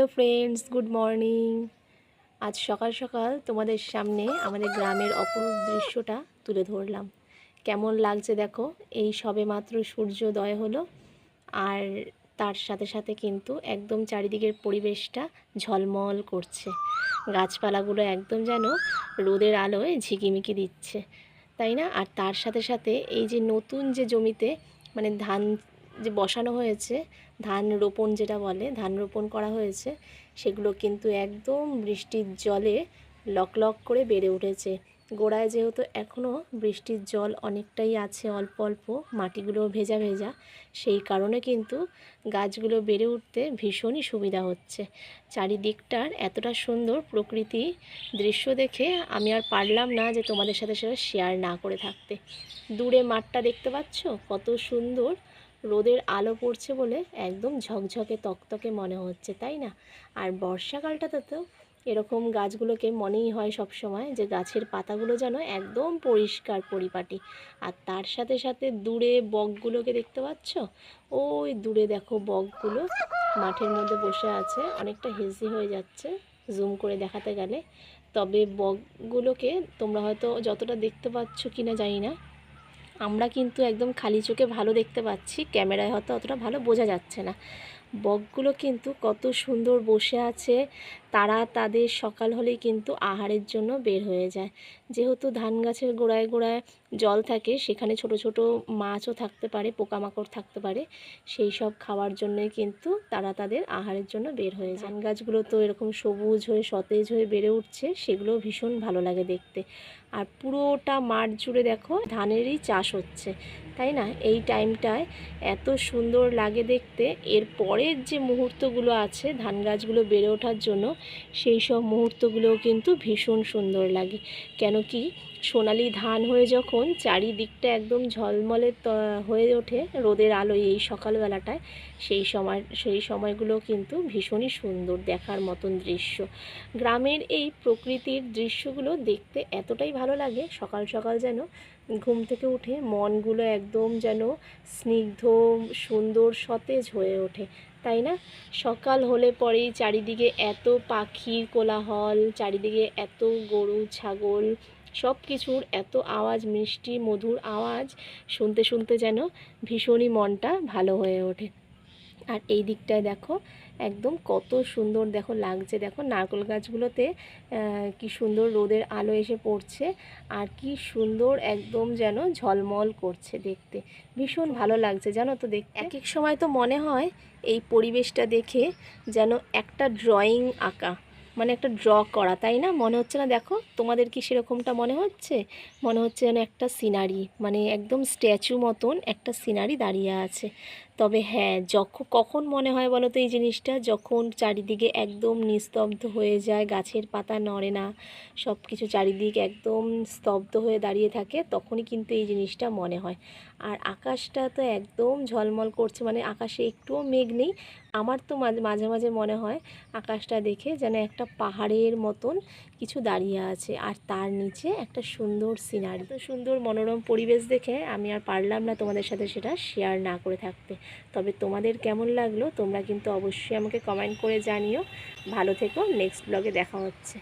Hello friends, good morning. আজ সকাল সকাল তোমাদের সামনে আমাদের গ্রামের অপরূপ দৃশ্যটা তুলে ধরলাম। কেমন লাগছে দেখো? এই সবে মাত্র সূর্যোদয় হলো আর তার সাথে সাথে কিন্তু একদম চারিদিকের পরিবেশটা ঝলমল করছে। গাছপালাগুলো একদম যেন রোদের আলোয় ঝিকিমিকি দিচ্ছে, তাই না? আর তার সাথে সাথে এই যে নতুন যে জমিতে মানে ধান যে বসানো হয়েছে, ধান রোপণ যেটা বলে, ধান রোপণ করা হয়েছে, সেগুলো কিন্তু একদম বৃষ্টির জলে লক লক করে বেড়ে উঠেছে। গোড়ায় যেহেতু এখনও বৃষ্টির জল অনেকটাই আছে, অল্প অল্প মাটিগুলো ভেজা ভেজা, সেই কারণে কিন্তু গাছগুলো বেড়ে উঠতে ভীষণই সুবিধা হচ্ছে। চারিদিকটার এতটা সুন্দর প্রকৃতি দৃশ্য দেখে আমি আর পারলাম না যে তোমাদের সাথে সেটা শেয়ার না করে থাকতে। দূরে মাঠটা দেখতে পাচ্ছ? কত সুন্দর রোদের আলো পড়ছে বলে একদম ঝকঝকে তকতকে মনে হচ্ছে, তাই না? আর বর্ষাকালটাতে তো এরকম গাছগুলোকে মনেই হয় সব সময় যে গাছের পাতাগুলো যেন একদম পরিষ্কার পরিপাটি। আর তার সাথে সাথে দূরে বকগুলোকে দেখতে পাচ্ছ? ওই দূরে দেখো বকগুলো মাঠের মধ্যে বসে আছে, অনেকটা হেজি হয়ে যাচ্ছে জুম করে দেখাতে গেলে। তবে বকগুলোকে তোমরা হয়তো যতটা দেখতে পাচ্ছ কিনা জানি না। আমরা কিন্তু একদম খালি চোখে ভালো দেখতে পাচ্ছি, ক্যামেরায় হয়তো অতটা ভালো বোঝা যাচ্ছে না। বকগুলো কিন্তু কত সুন্দর বসে আছে তারা তাদের সকাল হলেই কিন্তু আহারের জন্য বের হয়ে যায়। যেহেতু ধান গাছের গোড়ায় গোড়ায় জল থাকে, সেখানে ছোট ছোট মাছও থাকতে পারে, পোকামাকড় থাকতে পারে, সেই সব খাওয়ার জন্যই কিন্তু তারা তাদের আহারের জন্য বের হয়ে যায়। ধান গাছগুলো তো এরকম সবুজ হয়ে, সতেজ হয়ে বেড়ে উঠছে সেগুলো ভীষণ ভালো লাগে দেখতে। আর পুরোটা মাঠ জুড়ে দেখো, ধানেরই চাষ হচ্ছে, তাই না? এই টাইমটায় এত সুন্দর লাগে দেখতে। এর পরের যে মুহূর্তগুলো আছে ধান গাছগুলো বেড়ে ওঠার জন্য সেই সব মুহূর্তগুলোও কিন্তু ভীষণ সুন্দর লাগে। কেন কি সোনালি ধান হয়ে যখন চারিদিকটা একদম ঝলমলে হয়ে ওঠে রোদের আলোয় এই সকালবেলাটায়, সেই সময়, সেই সময়গুলো কিন্তু ভীষণই সুন্দর দেখার মতন দৃশ্য। গ্রামের এই প্রকৃতির দৃশ্যগুলো দেখতে এতটাই ভালো লাগে, সকাল সকাল যেন ঘুম থেকে উঠে মনগুলো একদম যেন স্নিগ্ধ, সুন্দর, সতেজ হয়ে ওঠে, তাই না? সকাল হলে পরেই চারিদিকে এত পাখির কোলাহল, চারিদিকে এত গরু, ছাগল সব কিছুর এত আওয়াজ, মিষ্টি, মধুর আওয়াজ শুনতে শুনতে যেন ভীষণই মনটা ভালো হয়ে ওঠে। আর এই দিকটায় দেখো, একদম কত সুন্দর দেখো লাগছে। দেখো নারকেল গাছগুলোতে কি সুন্দর রোদের আলো এসে পড়ছে আর কি সুন্দর একদম যেন ঝলমল করছে দেখতে। ভীষণ ভালো লাগছে, জানো তো দেখ এক এক সময় তো মনে হয় এই পরিবেশটা দেখে যেন একটা ড্রয়িং আঁকা। মানে একটা ড্র করা, তাই না? মনে হচ্ছে না, দেখো, তোমাদের কি সেরকমটা মনে হচ্ছে? মনে হচ্ছে যেন একটা সিনারি মানে একদম স্ট্যাচু মতন একটা সিনারি দাঁড়িয়ে আছে। তবে হ্যাঁ যখন কখন মনে হয় বলো তো এই জিনিসটা? যখন চারিদিকে একদম নিস্তব্ধ হয়ে যায়, গাছের পাতা নড়ে না সব কিছু চারিদিক একদম স্তব্ধ হয়ে দাঁড়িয়ে থাকে, তখনই কিন্তু এই জিনিসটা মনে হয়। আর আকাশটা তো একদম ঝলমল করছে মানে আকাশে একটুও মেঘ নেই। আমার তো মাঝে মাঝে মাঝে মনে হয় আকাশটা দেখে যেন একটা পাহাড়ের মতন কিছু দাঁড়িয়ে আছে, আর তার নিচে একটা সুন্দর সিনারি। তো সুন্দর মনোরম পরিবেশ দেখে আমি আর পারলাম না তোমাদের সাথে সেটা শেয়ার না করে থাকতে। তবে তোমাদের কেমন লাগল তোমরা কিন্তু অবশ্যই আমাকে কমেন্ট করে জানিও। ভালো থেকো নেক্সট ব্লগে দেখা হচ্ছে।